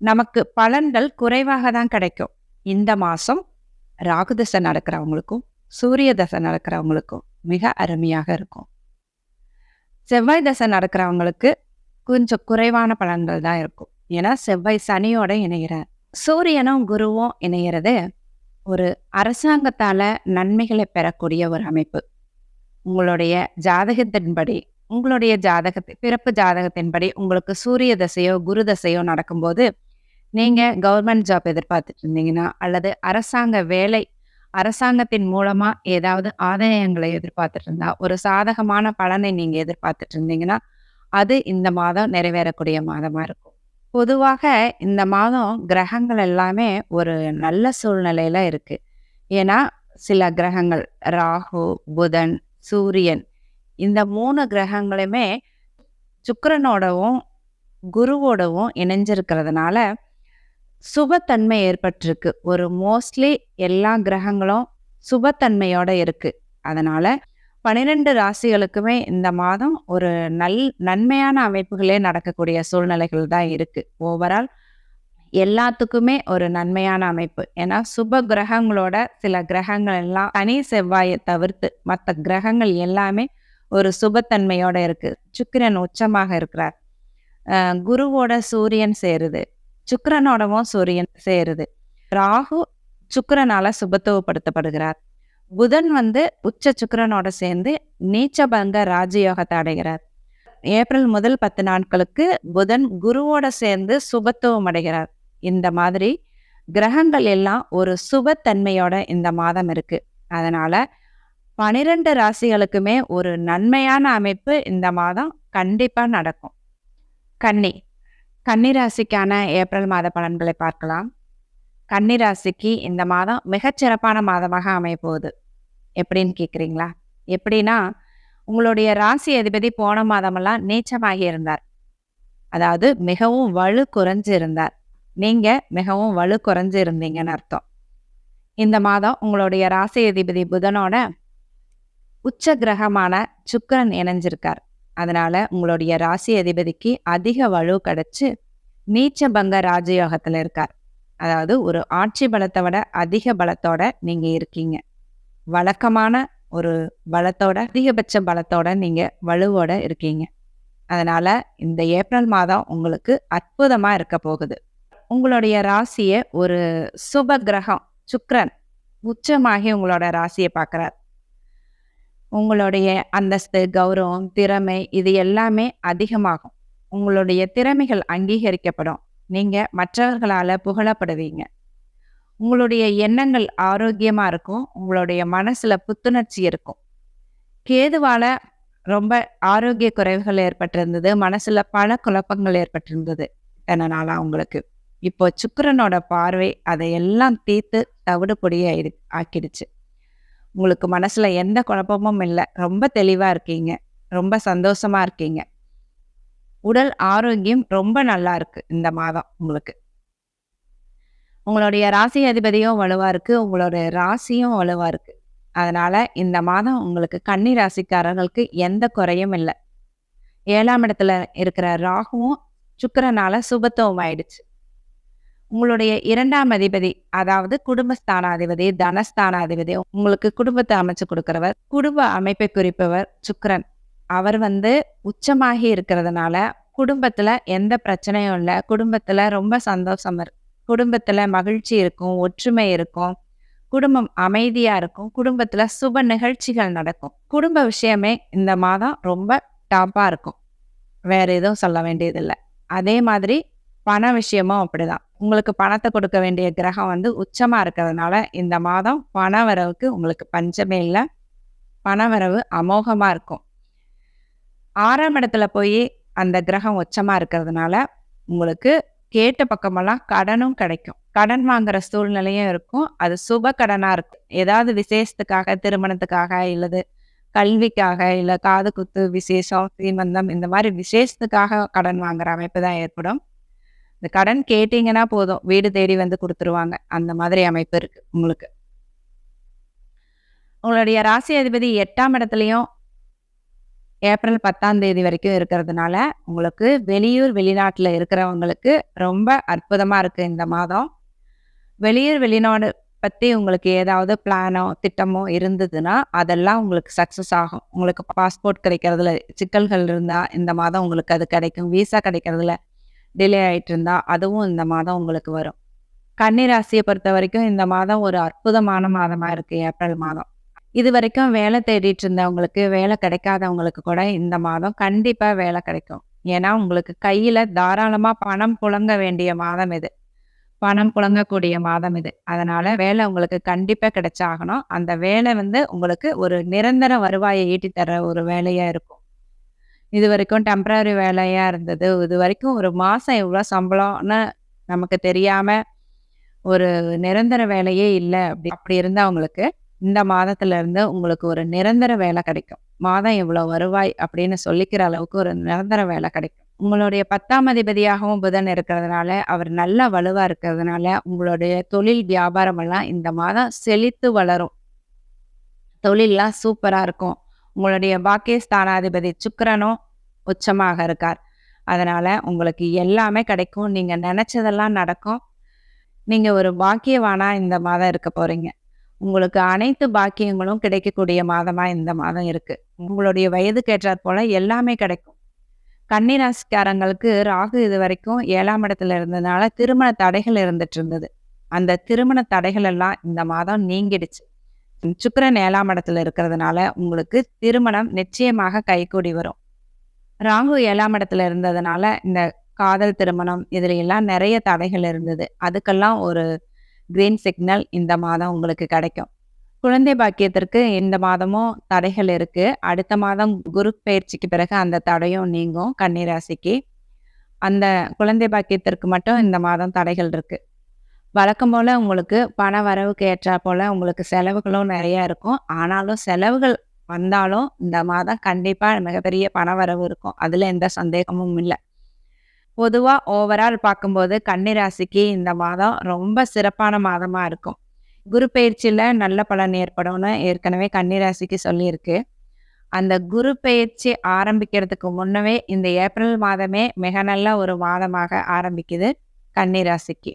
நமக்கு பலன்கள் குறைவாக தான் கிடைக்கும். இந்த மாதம் ராகு தசை நடக்கிறவங்களுக்கும் சூரிய தசை நடக்கிறவங்களுக்கும் மிக அருமையாக இருக்கும். செவ்வாய் தசை நடக்கிறவங்களுக்கு கொஞ்சம் குறைவான பலன்கள் தான் இருக்கும். ஏன்னா செவ்வாய் சனியோட இணைகிறார் சூரியனும் குருவும் இணைகிறது ஒரு அரசாங்கத்தால் நன்மைகளை பெறக்கூடிய ஒரு அமைப்பு. உங்களுடைய ஜாதகத்தின்படி உங்களுடைய ஜாதகத்தை பிறப்பு ஜாதகத்தின்படி உங்களுக்கு சூரிய தசையோ குரு தசையோ நடக்கும்போது நீங்க கவர்மெண்ட் ஜாப் எதிர்பார்த்துட்டு இருந்தீங்கன்னா அல்லது அரசாங்க வேலை அரசாங்கத்தின் மூலமா ஏதாவது ஆதாயங்களை எதிர்பார்த்துட்டு இருந்தா ஒரு சாதகமான பலனை நீங்க எதிர்பார்த்துட்டு இருந்தீங்கன்னா அது இந்த மாதம் நிறைவேறக்கூடிய மாதமா இருக்கும். பொதுவாக இந்த மாதம் கிரகங்கள் எல்லாமே ஒரு நல்ல சூழ்நிலையில இருக்கு. ஏன்னா சில கிரகங்கள் ராகு புதன் சூரியன் இந்த மூணு கிரகங்களுமே சுக்கரனோடவும் குருவோடவும் இணைஞ்சிருக்கிறதுனால சுபத்தன்மை ஏற்பட்டிருக்கு. ஒரு மோஸ்ட்லி எல்லா கிரகங்களும் சுபத்தன்மையோட இருக்கு. அதனால பன்னிரெண்டு ராசிகளுக்குமே இந்த மாதம் ஒரு நல் நன்மையான அமைப்புகளே நடக்கக்கூடிய சூழ்நிலைகள் தான் இருக்கு. ஓவரால் எல்லாத்துக்குமே ஒரு நன்மையான அமைப்பு. ஏன்னா சுப கிரகங்களோட சில கிரகங்கள் எல்லாம் தனி செவ்வாயை தவிர்த்து மற்ற கிரகங்கள் எல்லாமே ஒரு சுபத்தன்மையோட இருக்கு. சுக்கிரன் உச்சமாக இருக்கிறார். குருவோட சூரியன் சேருது. சுக்கரனோடவும் சூரியன் சேருது. ராகு சுக்கரனால சுபத்துவப்படுத்தப்படுகிறார். புதன் வந்து உச்ச சுக்கரனோட சேர்ந்து நீச்சபங்க ராஜயோகத்தை அடைகிறார். ஏப்ரல் முதல் பத்து நாட்களுக்கு புதன் குருவோட சேர்ந்து சுபத்துவம் அடைகிறார். இந்த மாதிரி கிரகங்கள் எல்லாம் ஒரு சுபத்தன்மையோட இந்த மாதம் இருக்கு. அதனால பனிரெண்டு ராசிகளுக்குமே ஒரு நன்மையான அமைப்பு இந்த மாதம் கண்டிப்பா நடக்கும். கன்னி கன்னி ராசிக்கான ஏப்ரல் மாத பலன்களை பார்க்கலாம். கன்னிராசிக்கு இந்த மாதம் மிகச்சிறப்பான மாதமாக அமைய போகுது எப்படின்னு கேட்குறீங்களா எப்படின்னா உங்களுடைய ராசி அதிபதி போன மாதமெல்லாம் நீச்சமாகி இருந்தார். அதாவது மிகவும் வலு குறைஞ்சு இருந்தார். நீங்கள் மிகவும் வலு குறைஞ்சு இருந்தீங்கன்னு அர்த்தம். இந்த மாதம் உங்களுடைய ராசி அதிபதி புதனோட உச்ச கிரகமான சுக்கிரன் இணைஞ்சிருக்கார். அதனால உங்களுடைய ராசி அதிபதிக்கு அதிக வலு கிடைச்சு நீச்சபங்க ராஜயோகத்தில் இருக்கார். அதாவது ஒரு ஆட்சி பலத்தை விட அதிக பலத்தோட நீங்க இருக்கீங்க. வழக்கமான ஒரு பலத்தோட அதிகபட்ச பலத்தோட நீங்க வலுவோட இருக்கீங்க. அதனால இந்த ஏப்ரல் மாதம் உங்களுக்கு அற்புதமா இருக்க போகுது. உங்களுடைய ராசியை ஒரு சுப கிரகம் சுக்ரன் உச்சமாகி உங்களோட ராசியை பார்க்குறார். உங்களுடைய அந்தஸ்து கௌரவம் திறமை இது எல்லாமே அதிகமாகும். உங்களுடைய திறமைகள் அங்கீகரிக்கப்படும். நீங்க மற்றவர்களால புகழப்படுவீங்க. உங்களுடைய எண்ணங்கள் ஆரோக்கியமா இருக்கும். உங்களுடைய மனசுல புத்துணர்ச்சி இருக்கும். கேதுவால ரொம்ப ஆரோக்கிய குறைவுகள் ஏற்பட்டிருந்தது. மனசுல பல குழப்பங்கள் ஏற்பட்டிருந்தது இத்தனை நாளா உங்களுக்கு. இப்போ சுக்கரனோட பார்வை அதையெல்லாம் தீர்த்து தவிடுபொடியாயிரு ஆக்கிடுச்சு. உங்களுக்கு மனசில் எந்த குழப்பமும் இல்லை ரொம்ப தெளிவாக இருக்கீங்க ரொம்ப சந்தோஷமாக இருக்கீங்க உடல் ஆரோக்கியம் ரொம்ப நல்லா இருக்கு இந்த மாதம் உங்களுக்கு உங்களுடைய ராசி அதிபதியும் வலுவா இருக்கு. உங்களுடைய ராசியும் வலுவா இருக்கு. அதனால இந்த மாதம் உங்களுக்கு கன்னி ராசிக்காரர்களுக்கு எந்த குறையும் இல்லை ஏழாம் இடத்துல இருக்கிற ராகுவும் சுக்கிரனால சுபத்துவம் ஆயிடுச்சு. உங்களுடைய இரண்டாம் அதிபதி, அதாவது குடும்பஸ்தானாதிபதி, தனஸ்தானாதிபதி, உங்களுக்கு குடும்பத்தை அமைச்சு கொடுக்கிறவர் குடும்ப அமைப்பை குறிப்பவர் சுக்கரன் அவர் வந்து உச்சமாகி இருக்கிறதுனால, குடும்பத்துல எந்த பிரச்சனையும் இல்லை குடும்பத்துல ரொம்ப சந்தோஷம் இருக்கு. குடும்பத்துல மகிழ்ச்சி இருக்கும், ஒற்றுமை இருக்கும். குடும்பம் அமைதியா இருக்கும். குடும்பத்துல சுப நிகழ்ச்சிகள் நடக்கும். குடும்ப விஷயமே இந்த மாதம் ரொம்ப டாப்பா இருக்கும். வேற எதுவும் சொல்ல வேண்டியதில்லை அதே மாதிரி பண விஷயமும் அப்படிதான். உங்களுக்கு பணத்தை கொடுக்க வேண்டிய கிரகம் வந்து உச்சமாக இருக்கிறதுனால, இந்த மாதம் பண வரவுக்கு உங்களுக்கு பஞ்சமே இல்ல. பணவரவு அமோகமாக இருக்கும். ஆறாம் இடத்துல போய் அந்த கிரகம் உச்சமாக இருக்கிறதுனால, உங்களுக்கு கேட்ட பக்கமெல்லாம் கடனும் கிடைக்கும். கடன் வாங்குற சூழ்நிலையும் இருக்கும். அது சுப கடனாக இருக்கும். ஏதாவது விசேஷத்துக்காக, திருமணத்துக்காக, இல்லது கல்விக்காக, இல்லை காது குத்து, விசேஷம், சீமந்தம் இந்த மாதிரி விசேஷத்துக்காக கடன் வாங்குற அமைப்பு தான் ஏற்படும். இந்த கடன் கேட்டீங்கன்னா போதும், வீடு தேடி வந்து கொடுத்துருவாங்க அந்த மாதிரி அமைப்பு இருக்கு உங்களுக்கு. உங்களுடைய ராசி அதிபதி எட்டாம் இடத்துலையும் ஏப்ரல் 10ஆம் தேதி வரைக்கும் இருக்கிறதுனால, உங்களுக்கு வெளியூர், வெளிநாட்டில் இருக்கிறவங்களுக்கு ரொம்ப அற்புதமாக இருக்குது இந்த மாதம். வெளியூர், வெளிநாடு பற்றி உங்களுக்கு ஏதாவது பிளானோ, திட்டமோ இருந்ததுன்னா, அதெல்லாம் உங்களுக்கு சக்ஸஸ் ஆகும். உங்களுக்கு பாஸ்போர்ட் கிடைக்கிறதுல சிக்கல்கள் இருந்தால் இந்த மாதம் உங்களுக்கு அது கிடைக்கும். விசா கிடைக்கிறதுல டிலே ஆயிட்டு இருந்தா, அதுவும் இந்த மாதம் உங்களுக்கு வரும். கன்னி பொறுத்த வரைக்கும் இந்த மாதம் ஒரு அற்புதமான மாதமா இருக்கு ஏப்ரல் மாதம். இது வரைக்கும் வேலை தேடிட்டு இருந்தவங்களுக்கு, வேலை கிடைக்காதவங்களுக்கு கூட இந்த மாதம் கண்டிப்பா வேலை கிடைக்கும். ஏன்னா, உங்களுக்கு கையில தாராளமா பணம் புழங்க வேண்டிய மாதம் இது. பணம் புழங்கக்கூடிய மாதம் இது. அதனால வேலை உங்களுக்கு கண்டிப்பா கிடைச்சாகணும். அந்த வேலை வந்து உங்களுக்கு ஒரு நிரந்தர வருவாயை ஈட்டி தர ஒரு வேலையா இருக்கும். இது வரைக்கும் டெம்பரரி வேலையாக இருந்தது. இது வரைக்கும் ஒரு மாதம் எவ்வளோ சம்பளம்னு நமக்கு தெரியாமல் ஒரு நிரந்தர வேலையே இல்லை அப்படி அப்படி இருந்தவங்களுக்கு, இந்த மாதத்துலேருந்து உங்களுக்கு ஒரு நிரந்தர வேலை கிடைக்கும். மாதம் இவ்வளோ வருவாய் அப்படின்னு சொல்லிக்கிற அளவுக்கு ஒரு நிரந்தர வேலை கிடைக்கும். உங்களுடைய 10ஆம் அதிபதியாகவும் புதன் இருக்கிறதுனால, அவர் நல்ல வலுவாக இருக்கிறதுனால, உங்களுடைய தொழில், வியாபாரம் எல்லாம் இந்த மாதம் செழித்து வளரும். தொழிலெலாம் சூப்பராக இருக்கும். உங்களுடைய பாக்கியஸ்தானாதிபதி சுக்கரனும் உச்சமாக இருக்கார். அதனால் உங்களுக்கு எல்லாமே கிடைக்கும். நீங்கள் நினச்சதெல்லாம் நடக்கும். நீங்கள் ஒரு பாக்கியவானா இந்த மாதம் இருக்க போகிறீங்க உங்களுக்கு அனைத்து பாக்கியங்களும் கிடைக்கக்கூடிய மாதமாக இந்த மாதம் இருக்குது உங்களுடைய வயதுக்கு ஏற்றாற்போல எல்லாமே கிடைக்கும். கன்னி ராகு ராகு இதுவரைக்கும் 7ஆம் இடத்துல இருந்ததுனால, திருமண தடைகள் இருந்துட்டு இருந்தது. அந்த திருமண தடைகள் எல்லாம் இந்த மாதம் நீங்கிடுச்சு. சுக்கரன் ஏழாம் இடத்துல இருக்கிறதுனால, உங்களுக்கு திருமணம் நிச்சயமாக கைகூடி வரும். ராகு ஏழாம் இடத்துல இருந்ததுனால, இந்த காதல் திருமணம் இதுல எல்லாம் நிறைய தடைகள் இருந்தது. அதுக்கெல்லாம் ஒரு கிரீன் சிக்னல் இந்த மாதம் உங்களுக்கு கிடைக்கும். குழந்தை பாக்கியத்திற்கு இந்த மாதமும் தடைகள் இருக்கு. அடுத்த மாதம் குரு பயிற்சிக்கு பிறகு அந்த தடையும் நீங்கும் கண்ணீராசிக்கு அந்த குழந்தை பாக்கியத்திற்கு மட்டும் இந்த மாதம் தடைகள் இருக்கு. வழக்கம் போல் உங்களுக்கு பண வரவுக்கு ஏற்றா போல் உங்களுக்கு செலவுகளும் நிறையா இருக்கும். ஆனாலும் செலவுகள் வந்தாலும், இந்த மாதம் கண்டிப்பாக மிகப்பெரிய பண வரவு இருக்கும். அதில் எந்த சந்தேகமும் இல்லை பொதுவாக ஓவரால் பார்க்கும்போது கன்னிராசிக்கு இந்த மாதம் ரொம்ப சிறப்பான மாதமாக இருக்கும். குரு பயிற்சியில் நல்ல பலன் ஏற்படும்னு ஏற்கனவே கன்னிராசிக்கு சொல்லியிருக்கு. அந்த குரு பயிற்சி ஆரம்பிக்கிறதுக்கு முன்னவே இந்த ஏப்ரல் மாதமே மிக நல்ல ஒரு மாதமாக ஆரம்பிக்குது கன்னிராசிக்கு